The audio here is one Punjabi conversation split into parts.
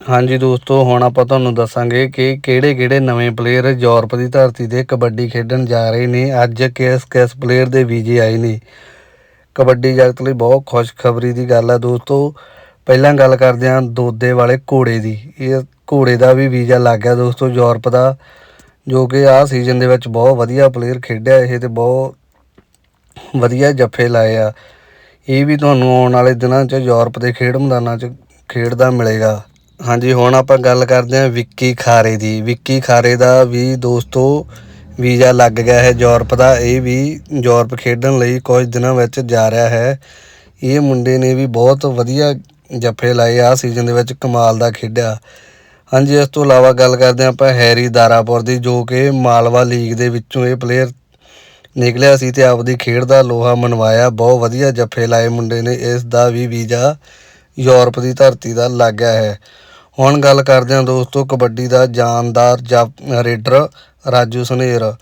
ਹਾਂਜੀ ਦੋਸਤੋ, ਹੁਣ ਆਪਾਂ ਤੁਹਾਨੂੰ ਦੱਸਾਂਗੇ ਕਿ ਕਿਹੜੇ-ਕਿਹੜੇ ਨਵੇਂ ਪਲੇਅਰ ਯੂਰਪ ਦੀ ਧਰਤੀ ਤੇ ਕਬੱਡੀ ਖੇਡਣ ਜਾ ਰਹੇ ਨੇ। ਅੱਜ ਕਿਸ-ਕਿਸ ਪਲੇਅਰ ਦੇ ਵੀਜ਼ੇ ਆਏ ਨੇ। ਕਬੱਡੀ ਜਗਤ ਲਈ ਬਹੁਤ ਖੁਸ਼ਖਬਰੀ ਦੀ ਗੱਲ ਹੈ ਦੋਸਤੋ। ਪਹਿਲਾਂ ਗੱਲ ਕਰਦੇ ਹਾਂ ਦੋਦੇ ਵਾਲੇ ਘੋੜੇ ਦੀ। ਇਹ ਘੋੜੇ ਦਾ ਵੀ ਵੀਜ਼ਾ ਲੱਗ ਗਿਆ ਦੋਸਤੋ ਯੂਰਪ ਦਾ, ਜੋ ਕਿ ਆਹ ਸੀਜ਼ਨ ਦੇ ਵਿੱਚ ਬਹੁਤ ਵਧੀਆ ਪਲੇਅਰ ਖੇਡਿਆ। ਇਹ ਤੇ ਬਹੁਤ ਵਧੀਆ ਜੱਫੇ ਲਾਏ ਆ। ਇਹ ਵੀ ਤੁਹਾਨੂੰ ਆਉਣ ਵਾਲੇ ਦਿਨਾਂ 'ਚ ਯੂਰਪ ਦੇ ਖੇਡ ਮੈਦਾਨਾਂ 'ਚ ਖੇਡਦਾ ਮਿਲੇਗਾ। ਹਾਂਜੀ, ਹੁਣ ਆਪਾਂ ਗੱਲ ਕਰਦੇ ਹਾਂ ਵਿੱਕੀ ਖਾਰੇ ਦੀ। ਵਿੱਕੀ ਖਾਰੇ ਦਾ ਵੀ ਦੋਸਤੋ ਵੀਜ਼ਾ ਲੱਗ ਗਿਆ ਹੈ ਯੂਰਪ ਦਾ। ਇਹ ਵੀ ਯੂਰਪ ਖੇਡਣ ਲਈ ਕੁਝ ਦਿਨਾਂ ਵਿੱਚ ਜਾ ਰਿਹਾ ਹੈ। ਇਹ ਮੁੰਡੇ ਨੇ ਵੀ ਬਹੁਤ ਵਧੀਆ ਜੱਫੇ ਲਾਏ ਆ ਸੀਜ਼ਨ ਦੇ ਵਿੱਚ ਕਮਾਲ ਦਾ ਖੇਡਿਆ। ਹਾਂਜੀ, ਇਸ ਤੋਂ ਇਲਾਵਾ ਗੱਲ ਕਰਦੇ ਹਾਂ ਆਪਾਂ ਹੈਰੀ ਦਾਰਾਪੁਰ ਦੀ, ਜੋ ਕਿ ਮਾਲਵਾ ਲੀਗ ਦੇ ਵਿੱਚੋਂ ਇਹ ਪਲੇਅਰ ਨਿਕਲਿਆ ਸੀ ਤੇ ਆਪਦੀ ਖੇਡ ਦਾ ਲੋਹਾ ਮਨਵਾਇਆ। ਬਹੁਤ ਵਧੀਆ ਜੱਫੇ ਲਾਏ ਮੁੰਡੇ ਨੇ, ਇਸ ਦਾ ਵੀ ਵੀਜ਼ਾ ਯੂਰਪ ਦੀ ਧਰਤੀ ਦਾ ਲੱਗ ਹੈ। ਹੁਣ ਗੱਲ ਕਰਦੇ ਹਾਂ ਦੋਸਤੋ ਕਬੱਡੀ ਦਾ ਜਾਨਦਾਰ ਜਪ- ਰੇਡਰ ਰਾਜੂ ਸਨੇਰ।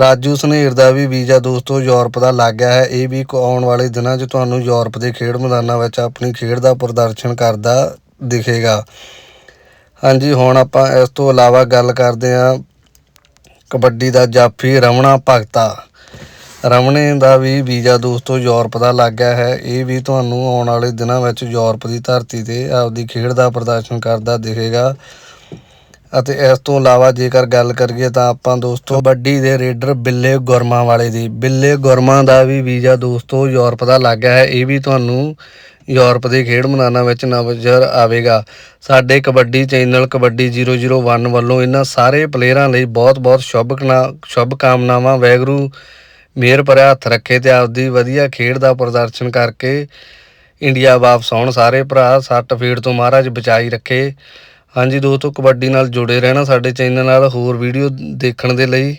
ਰਾਜੂ ਸਨੇਰ ਦਾ ਵੀ ਵੀਜ਼ਾ ਦੋਸਤੋ ਯੂਰਪ ਦਾ ਲੱਗ ਗਿਆ ਹੈ। ਇਹ ਵੀ ਕੋ- ਆਉਣ ਵਾਲੇ ਦਿਨਾਂ 'ਚ ਤੁਹਾਨੂੰ ਯੂਰਪ ਦੇ ਖੇਡ ਮੈਦਾਨਾਂ ਵਿੱਚ ਆਪਣੀ ਖੇਡ ਦਾ ਪ੍ਰਦਰਸ਼ਨ ਕਰਦਾ ਦਿਖੇਗਾ। ਹਾਂਜੀ, ਹੁਣ ਆਪਾਂ ਇਸ ਤੋਂ ਇਲਾਵਾ ਗੱਲ ਕਰਦੇ ਹਾਂ ਕਬੱਡੀ ਦਾ ਜਾਫੀ ਰਮਣਾ ਭਗਤਾ। ਰਮਣੇ ਦਾ ਵੀ ਵੀਜ਼ਾ ਦੋਸਤੋ ਯੂਰਪ ਦਾ ਲੱਗ ਗਿਆ ਹੈ। ਇਹ ਵੀ ਤੁਹਾਨੂੰ ਆਉਣ ਵਾਲੇ ਦਿਨਾਂ ਵਿੱਚ ਯੂਰਪ ਦੀ ਧਰਤੀ ਤੇ ਆਪਦੀ ਖੇਡ ਦਾ ਪ੍ਰਦਰਸ਼ਨ ਕਰਦਾ ਦਿਖੇਗਾ। ਅਤੇ ਇਸ ਤੋਂ ਇਲਾਵਾ ਜੇਕਰ ਗੱਲ ਕਰੀਏ ਤਾਂ ਆਪਾਂ ਦੋਸਤੋ ਕਬੱਡੀ ਦੇ ਰੇਡਰ ਬਿੱਲੇ ਗੁਰਮਾ ਵਾਲੇ ਦੀ। ਬਿੱਲੇ ਗੁਰਮਾ ਦਾ ਵੀ ਵੀਜ਼ਾ ਦੋਸਤੋ ਯੂਰਪ ਦਾ ਲੱਗ ਗਿਆ ਹੈ। ਇਹ ਵੀ ਤੁਹਾਨੂੰ ਯੂਰਪ ਦੇ ਖੇਡ ਮੈਦਾਨਾਂ ਵਿੱਚ ਨਜ਼ਰ ਆਵੇਗਾ। ਸਾਡੇ ਕਬੱਡੀ ਚੈਨਲ ਕਬੱਡੀ 001 ਵੱਲੋਂ ਇਹਨਾਂ ਸਾਰੇ ਪਲੇਅਰਾਂ ਲਈ ਬਹੁਤ-ਬਹੁਤ ਸ਼ੁਭ ਸ਼ੁਭ ਕਾਮਨਾਵਾਂ। ਵੈਗਰੂ ਮਿਹਰ ਭਰਿਆ ਹੱਥ ਰੱਖੇ ਤੇ ਆਪਦੀ ਵਧੀਆ ਖੇਡ ਦਾ ਪ੍ਰਦਰਸ਼ਨ ਕਰਕੇ ਇੰਡੀਆ ਵਾਪਸ ਆਉਣ। ਸਾਰੇ ਭਰਾ ਸੱਟ ਫੀਡ ਤੋਂ ਮਹਾਰਾਜ ਬਚਾਈ ਰੱਖੇ। ਹਾਂਜੀ ਦੋਸਤੋ, ਕਬੱਡੀ ਨਾਲ ਜੁੜੇ ਰਹਿਣਾ ਸਾਡੇ ਚੈਨਲ ਨਾਲ। ਹੋਰ ਵੀਡੀਓ ਦੇਖਣ ਦੇ ਲਈ